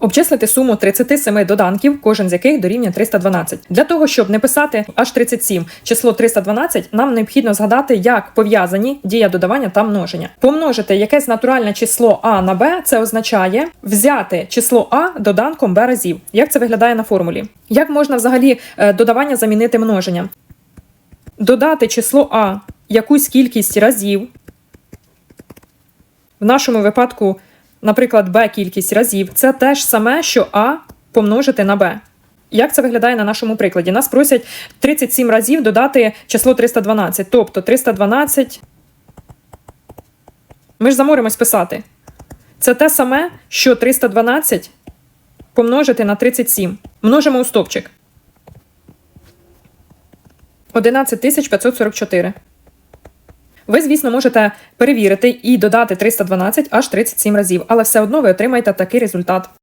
Обчислити суму 37 доданків, кожен з яких дорівнює 312. Для того, щоб не писати аж 37 число 312, нам необхідно згадати, як пов'язані дія додавання та множення. Помножити якесь натуральне число а на b – це означає взяти число а доданком b разів. Як це виглядає на формулі? Як можна взагалі е, додавання замінити множенням? Додати число а якусь кількість разів. В нашому випадку, наприклад, b кількість разів це те ж саме, що а помножити на b. Як це виглядає на нашому прикладі? Нас просять 37 разів додати число 312. Тобто 312. Ми ж заморимось писати. Це те саме, що 312 помножити на 37. Множимо у стопчик. 11544. Ви, звісно, можете перевірити і додати 312 аж 37 разів, але все одно ви отримаєте такий результат.